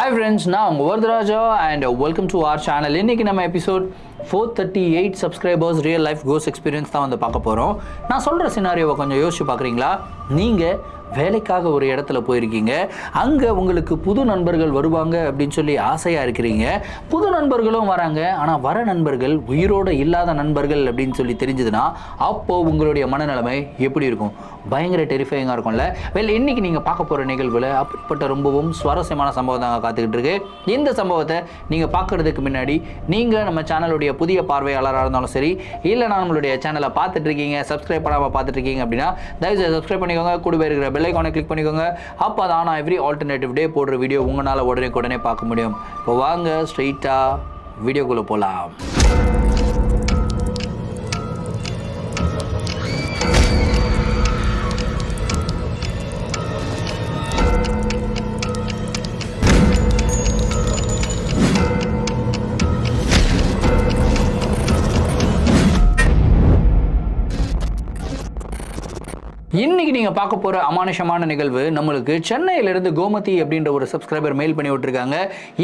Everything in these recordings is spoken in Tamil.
ஹாய் ஃப்ரெண்ட்ஸ் நான் உங்கள் Varadaraja and welcome to our channel இன்றைக்கி நம்ம episode four thirty eight subscribers real life கோஸ் எக்ஸ்பீரியன்ஸ் தான் வந்து பார்க்க போகிறோம் நான் சொல்கிற சினாரியோவை கொஞ்சம் யோசிச்சு பார்க்குறீங்களா? நீங்கள் வேலைக்காக ஒரு இடத்துல போயிருக்கீங்க. அங்கே உங்களுக்கு புது நண்பர்கள் வருவாங்க அப்படின்னு சொல்லி ஆசையாக இருக்கிறீங்க. புது நண்பர்களும் வராங்க. ஆனால் வர நண்பர்கள் உயிரோடு இல்லாத நண்பர்கள் அப்படின்னு சொல்லி தெரிஞ்சதுன்னா அப்போது உங்களுடைய மனநிலைமை எப்படி இருக்கும்? பயங்கர டெரிஃபைங்காக இருக்கும்ல. வெல் இன்றைக்கி நீங்கள் பார்க்க போகிற நிகழ்வில் அப்படிப்பட்ட ரொம்பவும் சுவாரஸ்யமான சம்பவம் தாங்க காத்துக்கிட்டு இருக்கு. இந்த சம்பவத்தை நீங்கள் பார்க்குறதுக்கு முன்னாடி நீங்கள் நம்ம சேனலுடைய புதிய பார்வையாளராக இருந்தாலும் சரி இல்லை நான் நம்மளுடைய சேனலை பார்த்துட்ருக்கீங்க சப்ஸ்கிரைப் பண்ணாமல் பார்த்துட்ருக்கீங்க அப்படின்னா தயவுசெய்து சப்ஸ்கிரைப் பண்ணிக்கோங்க. கூட இருக்கிற பெல்லைக்கானை கிளிக் பண்ணிக்கோங்க. அப்போ தான் நான் எவ்ரி ஆல்டர்னேட்டிவ் டே போடுற வீடியோ உங்களால் உடனே உடனே பார்க்க முடியும். இப்போ வாங்க ஸ்ட்ரெயிட்டாக வீடியோக்குள்ளே போகலாம் இன்னைக்கு நீங்கள் பார்க்க போகிற அமானுஷமான நிகழ்வு நம்மளுக்கு சென்னையிலிருந்து கோமதி அப்படின்ற ஒரு சப்ஸ்கிரைபர் மெயில் பண்ணி விட்டுருக்காங்க.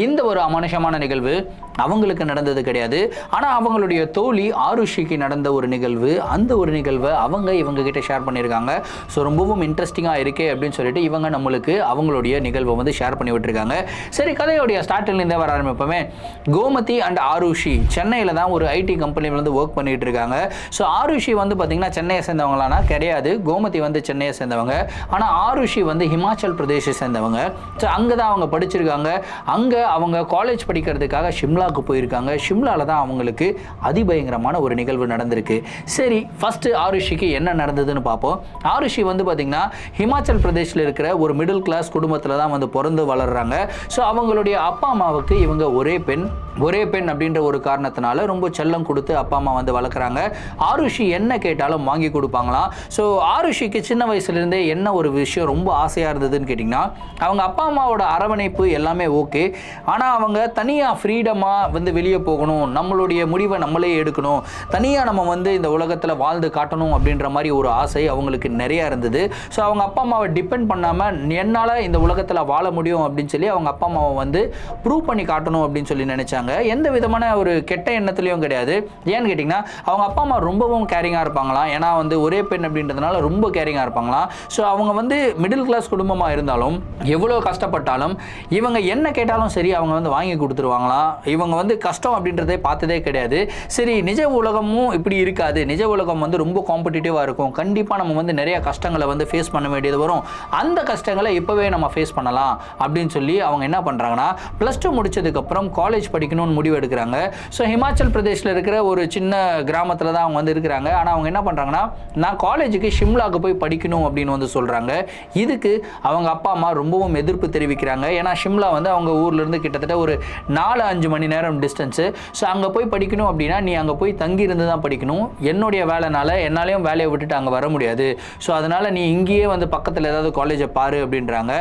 இந்த ஒரு அமானுஷமான நிகழ்வு அவங்களுக்கு நடந்தது கிடையாது. ஆனால் அவங்களுடைய தோழி ஆருஷிக்கு நடந்த ஒரு நிகழ்வு அந்த ஒரு நிகழ்வை அவங்க இவங்க கிட்ட ஷேர் பண்ணியிருக்காங்க ஸோ ரொம்பவும் இன்ட்ரெஸ்டிங்காக இருக்கே அப்படின்னு சொல்லிட்டு இவங்க நம்மளுக்கு அவங்களுடைய நிகழ்வை வந்து ஷேர் பண்ணி விட்டுருக்காங்க. சரி கதையோடைய ஸ்டார்டிங்லேருந்தே வர ஆரம்பிப்போமே. கோமதி அண்ட் ஆருஷி சென்னையில் தான் ஒரு ஐடி கம்பெனியில் வந்து ஒர்க் பண்ணிட்டு இருக்காங்க. ஸோ ஆருஷி வந்து பார்த்தீங்கன்னா சென்னையை சேர்ந்தவங்களானா கிடையாது. கோமதி வந்து சென்னையை சேர்ந்தவங்க. ஆனால் ஆருஷி வந்து ஹிமாச்சல் பிரதேஷை சேர்ந்தவங்க. ஸோ அங்கே தான் அவங்க படிச்சிருக்காங்க. அங்கே அவங்க காலேஜ் படிக்கிறதுக்காக ஷிம்லாவுக்கு போயிருக்காங்க. ஷிம்லாவில் தான் அவங்களுக்கு அதிபயங்கரமான ஒரு நிகழ்வு நடந்திருக்கு. சரி ஃபஸ்ட்டு ஆருஷிக்கு என்ன நடந்ததுன்னு பார்ப்போம். ஆருஷி வந்து பார்த்திங்கன்னா ஹிமாச்சல் பிரதேஷில் இருக்கிற ஒரு மிடில் கிளாஸ் குடும்பத்தில் தான் வந்து பிறந்து வளர்கிறாங்க ஸோ அவங்களுடைய அப்பா அம்மாவுக்கு இவங்க ஒரே பெண். ஒரே பெண் அப்படின்ற ஒரு காரணத்தினால ரொம்ப செல்லம் கொடுத்து அப்பா அம்மா வந்து வளர்க்குறாங்க. ஆருஷி என்ன கேட்டாலும் வாங்கி கொடுப்பாங்களாம். ஸோ ஆருஷிக்கு சின்ன வயசுலேருந்தே என்ன ஒரு விஷயம் ரொம்ப ஆசையாக இருந்ததுன்னு கேட்டிங்கன்னா அவங்க அப்பா அம்மாவோட அரவணைப்பு எல்லாமே ஓகே. ஆனால் அவங்க தனியாக ஃப்ரீடமாக வந்து வெளியே போகணும் நம்மளுடைய முடிவை நம்மளே எடுக்கணும் தனியாக நம்ம வந்து இந்த உலகத்தில் வாழ்ந்து காட்டணும் அப்படின்ற மாதிரி ஒரு ஆசை அவங்களுக்கு நிறையா இருந்தது. ஸோ அவங்க அப்பா அம்மாவை டிபெண்ட் பண்ணாமல் என்னால் இந்த உலகத்தில் வாழ முடியும் அப்படின்னு சொல்லி அவங்க அப்பா அம்மாவை வந்து ப்ரூவ் பண்ணி காட்டணும் அப்படின்னு சொல்லி நினச்சாங்க. எந்த விதமான ஒரு கெட்ட எண்ணத்துலையும் கிடையாது. ஏன்னு கேட்டிங்கன்னா அவங்க அப்பா அம்மா ரொம்பவும் கேரிங்காக இருப்பாங்களாம். ஏன்னா வந்து ஒரே பெண் அப்படின்றதுனால ரொம்ப கேரிங்காக இருப்பாங்களாம் ஸோ அவங்க வந்து மிடில் கிளாஸ் குடும்பமாக இருந்தாலும் எவ்வளோ கஷ்டப்பட்டாலும் இவங்க என்ன கேட்டாலும் சரி அவங்க வந்து வாங்கி கொடுத்துருவாங்களாம் இவங்க வந்து கஷ்டம் அப்படின்றதே பார்த்ததே கிடையாது. சரி நிஜ உலகமும் இப்படி இருக்காது. நிஜ உலகம் வந்து ரொம்ப காம்படிட்டிவாக இருக்கும். கண்டிப்பாக நம்ம வந்து நிறைய கஷ்டங்களை வந்து ஃபேஸ் பண்ண வேண்டியது வரும். அந்த கஷ்டங்களை இப்போவே நம்ம ஃபேஸ் பண்ணலாம் அப்படின்னு சொல்லி அவங்க என்ன பண்ணுறாங்கன்னா ப்ளஸ் டூ முடிச்சதுக்கப்புறம் காலேஜ் படிக்கணும்னு முடிவு எடுக்கிறாங்க. ஸோ ஹிமாச்சல் பிரதேஷில் இருக்கிற ஒரு சின்ன கிராமத்தில் தான் அவங்க வந்து இருக்கிறாங்க. ஆனால் அவங்க என்ன பண்ணுறாங்கன்னா நான் காலேஜுக்கு ஷிம்லாவுக்கு போய் போய் படிக்கணும் அப்படின்னு வந்து சொல்கிறாங்க இதுக்கு அவங்க அப்பா அம்மா ரொம்பவும் எதிர்ப்பு தெரிவிக்கிறாங்க. ஏன்னா ஷிம்லா வந்து அவங்க ஊர்லேருந்து கிட்டத்தட்ட ஒரு நாலு அஞ்சு மணி நேரம் டிஸ்டன்ஸு ஸோ அங்கே போய் படிக்கணும் அப்படின்னா நீ அங்கே போய் தங்கி இருந்து தான் படிக்கணும். என்னுடைய வேலைனால என்னாலையும் வேலையை விட்டுட்டு அங்கே வர முடியாது. ஸோ அதனால் நீ இங்கேயே வந்து பக்கத்தில் ஏதாவது காலேஜை பாரு அப்படின்றாங்க.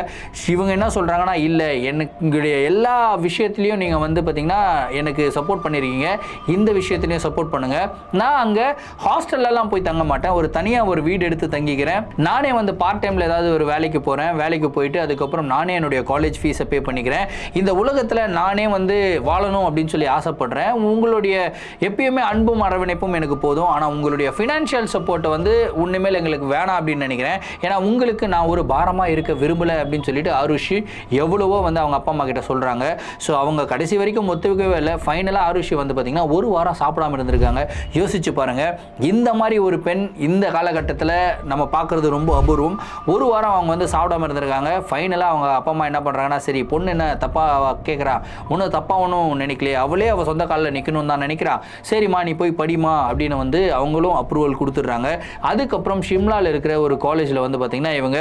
இவங்க என்ன சொல்கிறாங்கன்னா இல்லை எனக்குடைய எல்லா விஷயத்துலையும் நீங்கள் வந்து பார்த்தீங்கன்னா எனக்கு சப்போர்ட் பண்ணியிருக்கீங்க இந்த விஷயத்துலையும் சப்போர்ட் பண்ணுங்கள் நான் அங்கே ஹாஸ்டல்லலாம் போய் தங்க மாட்டேன். ஒரு தனியாக ஒரு வீடு எடுத்து தங்கி பண்ணிக்கிறேன் நானே வந்து பார்ட் டைமில் ஏதாவது ஒரு வேலைக்கு போகிறேன் வேலைக்கு போயிட்டு அதுக்கப்புறம் நானே என்னுடைய காலேஜ் ஃபீஸை பே பண்ணிக்கிறேன். இந்த உலகத்தில் நானே வந்து வாழணும் அப்படின்னு சொல்லி ஆசைப்படுறேன். உங்களுடைய எப்பயுமே அன்பும் அரவணைப்பும் எனக்கு போதும். ஆனால் உங்களுடைய ஃபினான்ஷியல் சப்போர்ட்டை வந்து உன்னிமேல் எங்களுக்கு வேணாம் அப்படின்னு நினைக்கிறேன். ஏன்னா உங்களுக்கு நான் ஒரு பாரமாக இருக்க விரும்பலை அப்படின்னு சொல்லிட்டு ஆருஷி எவ்வளவோ வந்து அவங்க அப்பா அம்மா கிட்ட சொல்கிறாங்க ஸோ அவங்க கடைசி வரைக்கும் ஒத்துக்கவே இல்லை. ஃபைனலாக அருஷி வந்து பார்த்திங்கன்னா ஒரு வாரம் சாப்பிடாம இருந்திருக்காங்க. யோசிச்சு பாருங்கள் இந்த மாதிரி ஒரு பெண் இந்த காலகட்டத்தில் நம்ம பார்க்குறது ரொம்ப அபூர்வம். ஒரு வாரம் அவங்க வந்து சாப்பிடாம இருந்திருக்காங்க. ஃபைனலாக அவங்க அப்பா அம்மா என்ன பண்ணுறாங்கன்னா சரி பொண்ணு என்ன தப்பாக கேட்குறா ஒன்றும் தப்பாக ஒன்றும் நினைக்கலையே. அவளே அவள் சொந்த காலில் நிற்கணும்னு தான் நினைக்கிறா. சரிம்மா நீ போய் படிமா அப்படின்னு வந்து அவங்களும் அப்ரூவல் கொடுத்துட்றாங்க. அதுக்கப்புறம் ஷிம்லாவில் இருக்கிற ஒரு காலேஜில் வந்து பார்த்திங்கன்னா இவங்க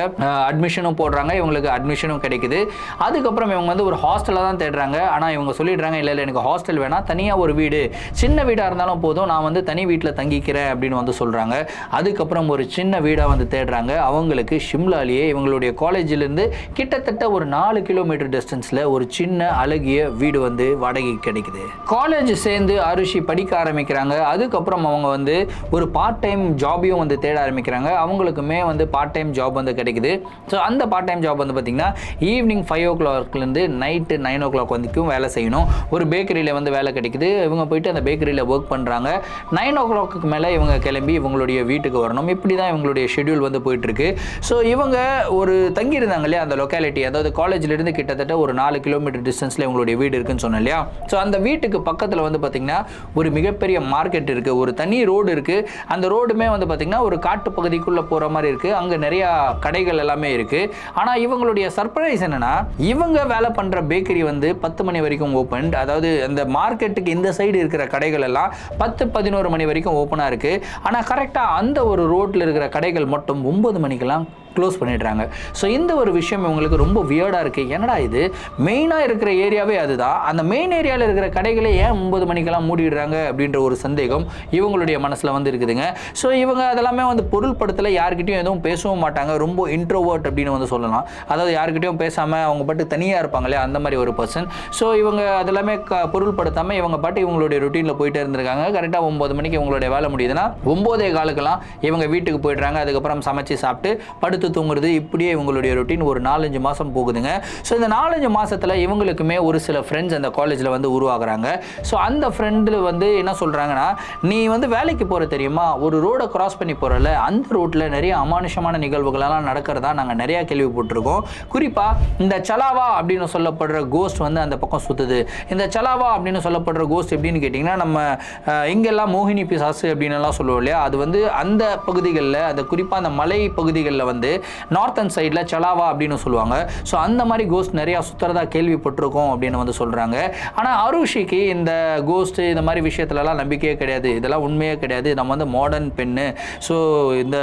அட்மிஷனும் போடுறாங்க. இவங்களுக்கு அட்மிஷனும் கிடைக்குது. அதுக்கப்புறம் இவங்க வந்து ஒரு ஹாஸ்டலில் தான் தேடுறாங்க. ஆனால் இவங்க சொல்லிடுறாங்க இல்லை இல்லை எனக்கு ஹாஸ்டல் வேணாம். தனியாக ஒரு வீடு. சின்ன வீடாக இருந்தாலும் போதும். நான் வந்து தனி வீட்டில் தங்கிக்கிறேன் அப்படின்னு வந்து சொல்கிறாங்க அதுக்கப்புறம் ஒரு சின்ன வீடாக வந்து தேடுறாங்க. அவங்களுக்கு ஷிம்லாலேயே இவங்களுடைய காலேஜிலேருந்து கிட்டத்தட்ட ஒரு நாலு கிலோமீட்டர் டிஸ்டன்ஸில் ஒரு சின்ன அழகிய வீடு வந்து வாடகைக்கு கிடைக்குது. காலேஜ் சேர்ந்து அரிசி படிக்க ஆரம்பிக்கிறாங்க. அதுக்கப்புறம் அவங்க வந்து ஒரு பார்ட் டைம் ஜாபையும் வந்து தேட ஆரம்பிக்கிறாங்க. அவங்களுக்குமே வந்து பார்ட் டைம் ஜாப் வந்து கிடைக்குது. ஸோ அந்த பார்ட் டைம் ஜாப் வந்து பார்த்திங்கன்னா ஈவினிங் ஃபைவ் ஓ கிளாக்லேருந்து நைட்டு நைன் ஓ கிளாக் வரைக்கும் வேலை செய்யணும். ஒரு பேக்கரியில் வந்து வேலை கிடைக்குது. இவங்க போயிட்டு அந்த பேக்கரியில் ஒர்க் பண்ணுறாங்க நைன் ஓ கிளாக்கு மேலே இவங்க கிளம்பி இவங்களுடைய வீட்டுக்கு வரணும். இப்படி தான் இவங்களுடைய ஷெட்யூல் வந்து போயிட்டுருக்கு. ஸோ இவங்க ஒரு தங்கியிருந்தாங்க இல்லையா அந்த லொக்காலிட்டி அதாவது காலேஜ்லேருந்து கிட்டத்தட்ட ஒரு நாலு கிலோமீட்டர் டிஸ்டன்ஸில் இவங்களுடைய வீடு இருக்குன்னு சொன்னேன் இல்லையா? ஸோ அந்த வீட்டுக்கு பக்கத்தில் வந்து பார்த்திங்கன்னா ஒரு மிகப்பெரிய மார்க்கெட் இருக்குது ஒரு தனி ரோடு இருக்குது அந்த ரோடுமே வந்து பார்த்திங்கன்னா ஒரு காட்டு பகுதிக்குள்ளே போகிற மாதிரி இருக்குது அங்கே நிறையா கடைகள் எல்லாமே இருக்குது ஆனால் இவங்களுடைய சர்ப்ரைஸ் என்னென்னா இவங்க வேலை பண்ணுற பேக்கரி வந்து பத்து மணி வரைக்கும் ஓப்பன் அதாவது அந்த மார்க்கெட்டுக்கு இந்த சைடு இருக்கிற கடைகள் எல்லாம் பத்து பதினோரு மணி வரைக்கும் ஓப்பனாக இருக்குது ஆனால் கரெக்டாக அந்த ஒரு ரோட்டில் இருக்கிற கடைகள் மட்டும் ஒம்பது மணிக்கெல்லாம் க்ளோஸ் பண்ணிடுறாங்க. ஸோ இந்த ஒரு விஷயம் இவங்களுக்கு ரொம்ப வியர்டாக இருக்குது என்னடா இது? மெயினாக இருக்கிற ஏரியாவே அதுதான். அந்த மெயின் ஏரியாவில் இருக்கிற கடைகளை ஏன் ஒன்பது மணிக்கெல்லாம் மூடிடுறாங்க அப்படின்ற ஒரு சந்தேகம் இவங்களுடைய மனசில் வந்து இருக்குதுங்க ஸோ இவங்க அதெல்லாமே வந்து பொருள்படுத்தல யார்கிட்டையும் எதுவும் பேசவும் மாட்டாங்க. ரொம்ப இன்ட்ரோவர்ட் அப்படின்னு வந்து சொல்லலாம். அதாவது யார்கிட்டையும் பேசாமல் அவங்க பாட்டு தனியாக இருப்பாங்களே அந்த மாதிரி ஒரு பர்சன் ஸோ இவங்க அதெல்லாமே க பொருள்படுத்தாமல் இவங்க பாட்டு இவங்களுடைய ருட்டீனில் போயிட்டே இருந்திருக்காங்க. கரெக்டாக ஒம்பது மணிக்கு இவங்களுடைய வேலை முடியுதுன்னா ஒம்போதே காலுக்கெல்லாம் இவங்க வீட்டுக்கு போயிடுறாங்க. அதுக்கப்புறம் சமைச்சு சாப்பிட்டு படுத்து தூங்குறது இப்படியே இவங்களுடைய ரொட்டீன் ஒரு நாலஞ்சு மாதம் போகுதுங்க. ஸோ இந்த நாலஞ்சு மாதத்தில் இவங்களுக்குமே ஒரு சில ஃப்ரெண்ட்ஸ் அந்த காலேஜில் வந்து உருவாகுறாங்க. ஸோ அந்த ஃப்ரெண்டில் வந்து என்ன சொல்கிறாங்கன்னா நீ வந்து வேலைக்கு போகிற தெரியுமா? ஒரு ரோடை கிராஸ் பண்ணி போகிறல அந்த ரோட்டில் நிறைய அமானுஷமான நிகழ்வுகளெல்லாம் நடக்கிறதா நாங்கள் நிறையா கேள்விப்பட்டிருக்கோம். குறிப்பாக இந்த சலாவா அப்படின்னு சொல்லப்படுற கோஸ்ட் வந்து அந்த பக்கம் சுற்றுது இந்த சலாவா அப்படின்னு சொல்லப்படுற கோஸ்ட் எப்படின்னு கேட்டிங்கன்னா நம்ம இங்கெல்லாம் மோகினி பிசாசு அப்படின்னு எல்லாம் சொல்லுவோம் இல்லையா? அது வந்து அந்த பகுதிகளில் அந்த குறிப்பாக அந்த மலை பகுதிகளில் வந்து நார்த்தன் சைடில் சலாவா அப்படின்னு சொல்லுவாங்க. ஸோ அந்த மாதிரி கோஸ்ட் நிறையா சுற்றுறதா கேள்விப்பட்டிருக்கோம் அப்படின்னு வந்து சொல்கிறாங்க ஆனால் அருஷிக்கு இந்த கோஸ்ட் இந்த மாதிரி விஷயத்துலலாம் நம்பிக்கையே கிடையாது. இதெல்லாம் உண்மையே கிடையாது. நம்ம வந்து மாடர்ன் பெண்ணு. ஸோ இந்த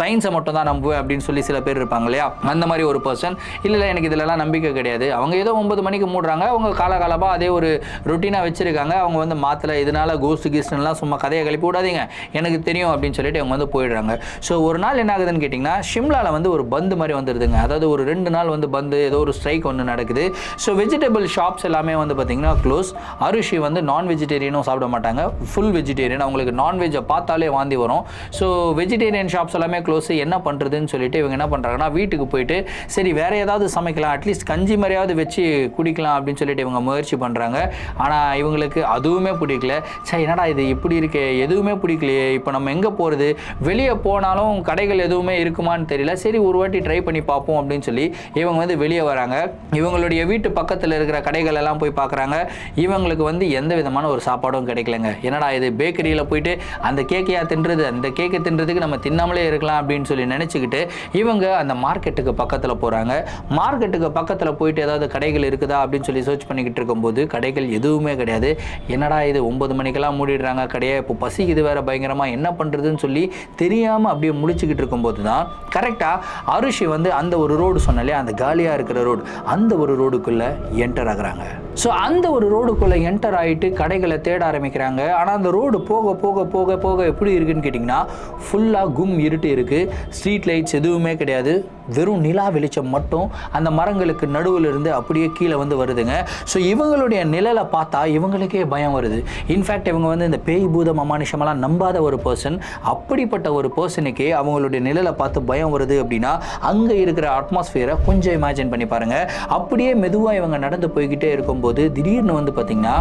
சயின்ஸை மட்டும் தான் நம்புவேன் அப்படின்னு சொல்லி சில பேர் இருப்பாங்க இல்லையா? அந்த மாதிரி ஒரு பர்சன் இல்லை இல்லை எனக்கு இதிலலாம் நம்பிக்கை கிடையாது. அவங்க ஏதோ ஒன்பது மணிக்கு மூடுறாங்க. அவங்க காலகாலமாக அதே ஒரு ரொட்டீனாக வச்சுருக்காங்க. அவங்க வந்து மாத்தலை இதனால கோஸ்ட் கீஸ்ட்லாம் சும்மா கதையை கிளப்பி விடாதீங்க. எனக்கு தெரியும் அப்படின்னு சொல்லிட்டு அவங்க வந்து போயிடுறாங்க. ஸோ ஒரு நாள் என்ன ஆகுதுன்னு கேட்டிங்கன்னா ஷிம்லாவில் வந்து ஒரு பந்து மாதிரி வந்துடுதுங்க அதாவது ஒரு ரெண்டு நாள் வந்து பந்து ஏதோ ஒரு ஸ்ட்ரைக் ஒன்று நடக்குது. ஸோ வெஜிடபிள் ஷாப்ஸ் எல்லாமே வந்து பார்த்திங்கன்னா க்ளோஸ் அரிஷி வந்து நான் வெஜிடேரியனும் சாப்பிட மாட்டாங்க. ஃபுல் வெஜிடேரியன் அவங்களுக்கு நான்வெஜ்ஜை பார்த்தாலே வாந்தி வரும். ஸோ வெஜிடேரியன் ஷாப்ஸ் எல்லாமே க்ளோஸ் என்ன பண்ணுறதுன்னு சொல்லிட்டு இவங்க என்ன பண்ணுறாங்கன்னா வீட்டுக்கு போயிட்டு சரி வேற ஏதாவது சமைக்கலாம். அட்லீஸ்ட் கஞ்சி மாதிரியாவது வச்சு குடிக்கலாம் அப்படின்னு சொல்லிட்டு இவங்க முயற்சி பண்ணுறாங்க ஆனால் இவங்களுக்கு அதுவுமே பிடிக்கல. சரி என்னடா இது? இப்படி இருக்கே. எதுவுமே பிடிக்கலையே. இப்போ நம்ம எங்கே போகிறது வெளியே போனாலும் கடைகள் எதுவுமே இருக்குமான்னு தெரியல. சரி ஒரு வாட்டி ட்ரை பண்ணி பார்ப்போம் அப்படின்னு சொல்லி இவங்க வந்து வெளியே வராங்க. இவங்களுடைய வீட்டு பக்கத்தில் இருக்கிற கடைகள் எல்லாம் போய் பார்க்குறாங்க. இவங்களுக்கு வந்து எந்த விதமான ஒரு சாப்பாடும் கிடைக்கலங்க. என்னடா இது பேக்கரியில் போயிட்டு அந்த கேக்கையா தின்றது அந்த கேக்கை தின்றதுக்கு நம்ம தின்னாமலே இருக்கலாம் அப்படின்னு சொல்லி நினச்சிக்கிட்டு இவங்க அந்த மார்க்கெட்டுக்கு பக்கத்தில் போகிறாங்க மார்க்கெட்டுக்கு பக்கத்தில் போயிட்டு ஏதாவது கடைகள் இருக்குதா அப்படின்னு சொல்லி சர்ச் பண்ணிக்கிட்டு இருக்கும்போது கடைகள் எதுவுமே கிடையாது. என்னடா இது ஒன்பது மணிக்கெல்லாம் மூடிடுறாங்க கடையை இப்போ பசிக்குது வேற பயங்கரமாக என்ன பண்ணுறதுன்னு சொல்லி தெரியாமல் அப்படியே முடிச்சுக்கிட்டு இருக்கும்போது தான் கரெக்டாக அரிஷி வந்து அந்த ஒரு ரோடு சொன்னாலே அந்த காலியாக இருக்கிற ரோடு அந்த ஒரு ரோடுக்குள்ளே என்டர் ஆகுறாங்க. ஸோ அந்த ஒரு ரோடுக்குள்ளே என்டர் ஆகிட்டு கடைகளை தேட ஆரம்பிக்கிறாங்க. ஆனால் அந்த ரோடு போக போக போக போக எப்படி இருக்குன்னு கேட்டிங்கன்னா ஃபுல்லாக கும் இருட்டு இருக்குது ஸ்ட்ரீட் லைட்ஸ் எதுவுமே கிடையாது. வெறும் நிலா வெளிச்சம் மட்டும் அந்த மரங்களுக்கு நடுவில் இருந்து அப்படியே கீழே வந்து வருதுங்க. ஸோ இவங்களுடைய நிழலை பார்த்தா இவங்களுக்கே பயம் வருது. இன்ஃபேக்ட் இவங்க வந்து இந்த பேய் பூதம் அமானுஷமெல்லாம் நம்பாத ஒரு பர்சன் அப்படிப்பட்ட ஒரு பர்சனுக்கே அவங்களுடைய நிழலை பார்த்து பயம் வருது அப்படின்னா அங்கே இருக்கிற அட்மாஸ்ஃபியரை கொஞ்சம் இமேஜின் பண்ணி பாருங்கள் அப்படியே மெதுவாக இவங்க நடந்து போய்கிட்டே இருக்கும்போது திடீர்னு வந்து பார்த்திங்கன்னா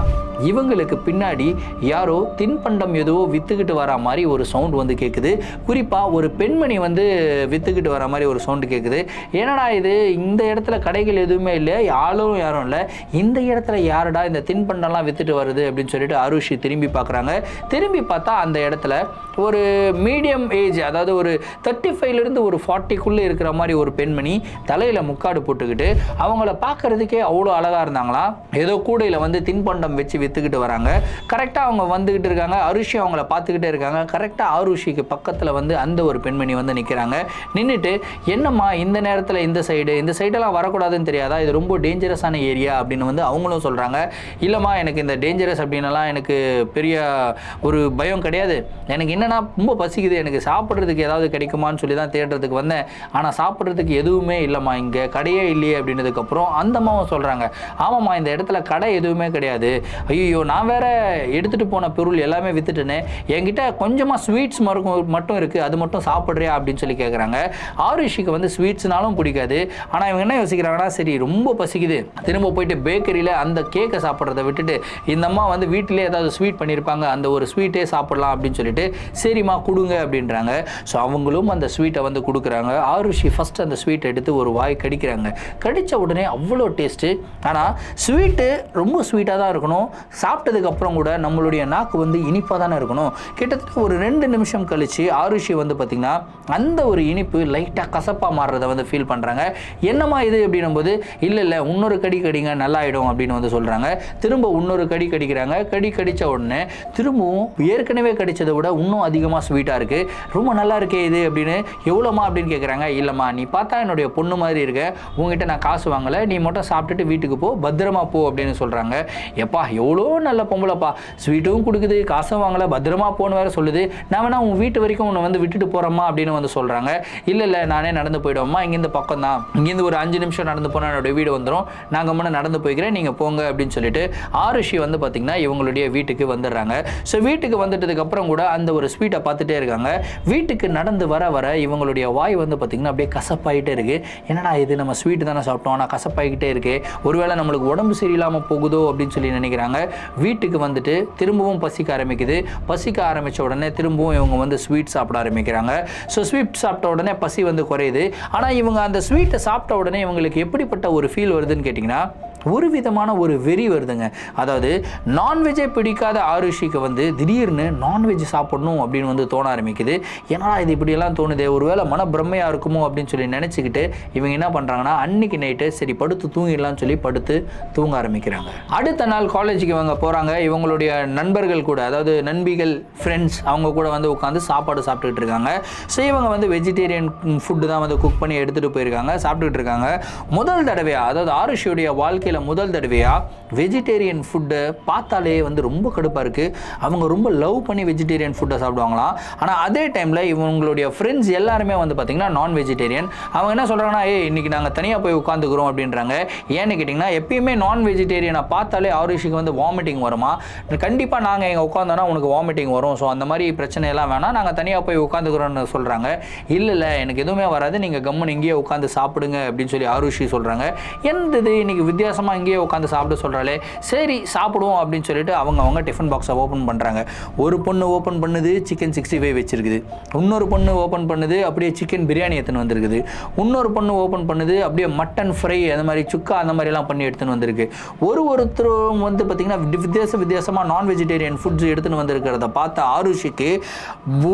இவங்களுக்கு பின்னாடி யாரோ தின்பண்டம் ஏதோ வித்துக்கிட்டு வர மாதிரி ஒரு சவுண்ட் வந்து கேட்குது குறிப்பாக ஒரு பெண்மணி வந்து வித்துக்கிட்டு வர மாதிரி ஒரு சவுண்டு கேட்குது என்னடா இது? இந்த இடத்துல கடைகள் எதுவுமே இல்லை ஆளும் யாரும் இல்லை. இந்த இடத்துல யாருடா இந்த தின்பண்டம்லாம் வித்துட்டு வருது அப்படின்னு சொல்லிட்டு அருஷி திரும்பி பார்க்குறாங்க திரும்பி பார்த்தா அந்த இடத்துல ஒரு மீடியம் ஏஜ் அதாவது ஒரு தேர்ட்டி ஃபைவ்லேருந்து ஒரு ஃபார்ட்டிக்குள்ளே இருக்கிற மாதிரி ஒரு பெண்மணி தலையில் முக்காடு போட்டுக்கிட்டு அவங்கள பார்க்கறதுக்கே அவ்வளோ அழகாக இருந்தாங்களா? ஏதோ கூடையில் வந்து தின்பண்டம் வச்சு விற்றுக்கிட்டு வராங்க. கரெக்டாக அவங்க வந்துக்கிட்டு இருக்காங்க. அருஷி அவங்கள பார்த்துக்கிட்டே இருக்காங்க. கரெக்டாக ஆருஷிக்கு பக்கத்தில் வந்து அந்த ஒரு பெண்மணி வந்து நிற்கிறாங்க நின்றுட்டு என்னம்மா இந்த நேரத்தில் இந்த சைடு இந்த சைடெல்லாம் வரக்கூடாதுன்னு தெரியாதா? இது ரொம்ப டேஞ்சரஸான ஏரியா அப்படின்னு வந்து அவங்களும் சொல்கிறாங்க இல்லைம்மா எனக்கு இந்த டேஞ்சரஸ் அப்படின்னலாம் எனக்கு பெரிய ஒரு பயம் கிடையாது. எனக்கு என்னென்னா ரொம்ப பசிக்குது. எனக்கு சாப்பிட்றதுக்கு ஏதாவது கிடைக்குமான்னு சொல்லி தான் தேடுறதுக்கு வந்தேன். ஆனால் சாப்பிட்றதுக்கு எதுவுமே இல்லைம்மா. இங்கே கடையே இல்லையே அப்படின்னதுக்கப்புறம் அந்த அம்மாவும் சொல்கிறாங்க ஆமாம்மா இந்த இடத்துல கடை எதுவுமே கிடையாது. ஐயோ நான் வேற எடுத்துகிட்டு போன பொருள் எல்லாமே வித்துட்டேனே. என்கிட்ட கொஞ்சமாக ஸ்வீட்ஸ் மறுக்கும் மட்டும் இருக்குது அது மட்டும் சாப்பிட்றியா அப்படின்னு சொல்லி கேட்குறாங்க ஆரிஷிக்கு வந்து ஸ்வீட்ஸ்னாலும் பிடிக்காது. ஆனால் இவங்க என்ன யோசிக்கிறாங்கன்னா சரி ரொம்ப பசிக்குது. திரும்ப போயிட்டு பேக்கரியில் அந்த கேக்கை சாப்பிட்றத விட்டுட்டு இந்த அம்மா வந்து வீட்டிலே ஏதாவது ஸ்வீட் பண்ணியிருப்பாங்க. அந்த ஒரு ஸ்வீட்டே சாப்பிடலாம் அப்படின்னு சொல்லிட்டு சரிம்மா கொடுங்க அப்படின்றாங்க. ஸோ அவங்களும் அந்த ஸ்வீட்டை வந்து கொடுக்குறாங்க. ஆருஷி ஃபஸ்ட் அந்த ஸ்வீட் எடுத்து ஒரு வாய் கடிக்கிறாங்க. கடித்த உடனே அவ்வளோ டேஸ்ட்டு ஆனால் ஸ்வீட்டு ரொம்ப ஸ்வீட்டாக தான் இருக்கணும். சாப்பிட்டதுக்கப்புறம் கூட நம்மளுடைய நாக்கு வந்து இனிப்பாக தானே இருக்கணும். கிட்டத்தட்ட ஒரு ரெண்டு நிமிஷம் கழித்து ஆருஷி வந்து பார்த்திங்கன்னா அந்த ஒரு இனிப்பு லைட்டாக கசப்பாக மாறுறத வந்து ஃபீல் பண்ணுறாங்க என்னம்மா இது அப்படின்னும் போது இல்லை இல்லை இன்னொரு கடி கடிங்க நல்லாயிடும் அப்படின்னு வந்து சொல்கிறாங்க திரும்ப இன்னொரு கடி கடிக்கிறாங்க. கடி கடித்த உடனே திரும்பவும் ஏற்கனவே கடித்ததை விட இன்னும் அதிகமாக ஸ்வீட்டாக இருக்குது ரொம்ப நல்லா இருக்கே இது அப்படின்னு எவ்வளோமா அப்படின்னு கேட்குறாங்க இல்லைம்மா நீ பார்த்தா என்னுடைய பொண்ணு மாதிரி இருக்க. உங்ககிட்ட நான் காசு வாங்கலை. நீ மட்டும் சாப்பிட்டுட்டு வீட்டுக்கு போ. பத்திரமா போ அப்படின்னு சொல்கிறாங்க எப்பா எவ்வளோ நல்ல பொம்பளைப்பா. ஸ்வீட்டும் கொடுக்குது காசும் வாங்கலை. பத்திரமா போன்னு வேற சொல்லுது. நான் வேணா உன் வீட்டு வரைக்கும் உன்னை வந்து விட்டுட்டு போகிறோமா அப்படின்னு வந்து சொல்கிறாங்க இல்லை இல்லை நானே நடந்து போயிடுவோம்மா இங்கேருந்து பக்கம் தான் இங்கேருந்து ஒரு அஞ்சு நிமிஷம் நடந்து போனால் என்னோட வீடு வந்துடும் நாங்கள் முன்னே நடந்து போய்க்கிறேன் நீங்கள் போங்க அப்படின்னு சொல்லிட்டு ஆருஷி வந்து பார்த்திங்கன்னா இவங்களுடைய வீட்டுக்கு வந்துடுறாங்க. ஸோ வீட்டுக்கு வந்துட்டதுக்கு அப்புறம் கூட அந்த ஒரு ஸ்வீட்டை பார்த்துட்டே இருக்காங்க. வீட்டுக்கு நடந்து வர வர இவங்களுடைய வாய் வந்து பார்த்திங்கன்னா அப்படியே கசப்பாயிட்டே இருக்கு. என்னடா இது நம்ம ஸ்வீட் தானே சாப்பிட்டோம் ஆனால் கசப்பாயிக்கிட்டே இருக்கு. ஒருவேளை நம்மளுக்கு உடம்பு சரியில்லாமல் போகுதோ அப்படின்னு சொல்லி நினைக்கிறாங்க. வீட்டுக்கு வந்துட்டு திரும்பவும் பசிக்க ஆரம்பிக்குது. பசிக்க ஆரம்பித்த உடனே திரும்பவும் இவங்க வந்து ஸ்வீட் சாப்பிட ஆரம்பிக்கிறாங்க. ஸோ ஸ்வீட் சாப்பிட்ட உடனே பசி வந்து குறையுது. ஆனால் இவங்க அந்த ஸ்வீட்டை சாப்பிட்ட உடனே இவங்களுக்கு எப்படிப்பட்ட ஒரு ஃபீல் வருதுன்னு கேட்டிங்கன்னா ஒரு விதமான ஒரு வெறி வருதுங்க. அதாவது நான்வெஜ்ஜே பிடிக்காத ஆருஷிக்கு வந்து திடீர்னு நான்வெஜ் சாப்பிடணும் அப்படின்னு வந்து தோண ஆரம்பிக்குது. ஏன்னா இது இப்படியெல்லாம் தோணுதே ஒருவேளை மன பிரம்மையாக இருக்குமோ அப்படின்னு சொல்லி நினச்சிக்கிட்டு இவங்க என்ன பண்ணுறாங்கன்னா அன்னைக்கு நைட்டு சரி படுத்து தூங்கிடலாம்னு சொல்லி படுத்து தூங்க ஆரம்பிக்கிறாங்க. அடுத்த நாள் காலேஜுக்கு இவங்க போகிறாங்க இவங்களுடைய நண்பர்கள் கூட அதாவது நண்பிகள் ஃப்ரெண்ட்ஸ் அவங்க கூட வந்து உட்காந்து சாப்பாடு சாப்பிட்டுட்டு இருக்காங்க. ஸோ இவங்க வந்து வெஜிடேரியன் ஃபுட்டு தான் வந்து குக் பண்ணி எடுத்துகிட்டு போயிருக்காங்க சாப்பிட்டுட்டு இருக்காங்க. முதல் தடவையாக அதாவது ஆருஷியுடைய வாழ்க்கையில் முதல் தடவையாக வெஜிடேரியன் ஃபுட்டு பார்த்தாலே வந்து ரொம்ப கடுப்பாக இருக்குது அவங்க ரொம்ப லவ் பண்ணி வெஜிடேரியன் ஃபுட்டை சாப்பிடுவாங்களாம் ஆனால் அதே டைமில் இவங்களுடைய ஃப்ரெண்ட்ஸ் எல்லாருமே வந்து பார்த்திங்கன்னா நான் வெஜிடேரியன் அவங்க என்ன சொல்கிறாங்கன்னா ஏய் இன்றைக்கி நாங்கள் தனியாக போய் உட்காந்துக்கிறோம் அப்படின்றாங்க. ஏன்னு கேட்டிங்கன்னா எப்பயுமே நான் வெஜிடேரியனை பார்த்தாலே ஆருஷிக்கு வந்து வாமிட்டிங் வருமா? கண்டிப்பாக நாங்கள் இங்கே உட்காந்தோன்னா உனக்கு வாமிட்டிங் வரும். ஸோ அந்த மாதிரி பிரச்சனையெல்லாம் வேணாம். நாங்கள் தனியாக போய் உட்காந்துக்கிறோன்னு சொல்கிறாங்க இல்லை இல்லை எனக்கு எதுவுமே வராது. நீங்கள் கம்முன்னு இங்கேயே உட்காந்து சாப்பிடுங்க அப்படின்னு சொல்லி ஆருஷி சொல்கிறாங்க என்னது இன்னைக்கு வித்தியாசம் வித்தியாசமாக இங்கேயே உட்காந்து சாப்பிட சொல்கிறாளே சரி சாப்பிடுவோம் அப்படின்னு சொல்லிட்டு அவங்க அவங்க டிஃபன் பாக்ஸை ஓப்பன் பண்ணுறாங்க ஒரு பொண்ணு ஓப்பன் பண்ணுது சிக்கன் சிக்ஸ்டி ஃபைவ் வச்சிருக்குது. இன்னொரு பொண்ணு ஓப்பன் பண்ணுது அப்படியே சிக்கன் பிரியாணி எடுத்துன்னு வந்திருக்குது. இன்னொரு பொண்ணு ஓப்பன் பண்ணுது அப்படியே மட்டன் ஃப்ரை அந்த மாதிரி சுக்கா அந்த மாதிரிலாம் பண்ணி எடுத்துன்னு வந்திருக்கு. ஒரு ஒருத்தரும் வந்து பார்த்திங்கன்னா வித்தியாச வித்தியாசமாக நான் வெஜிடேரியன் ஃபுட்ஸ் எடுத்துன்னு வந்திருக்கிறத பார்த்த ஆருஷிக்கு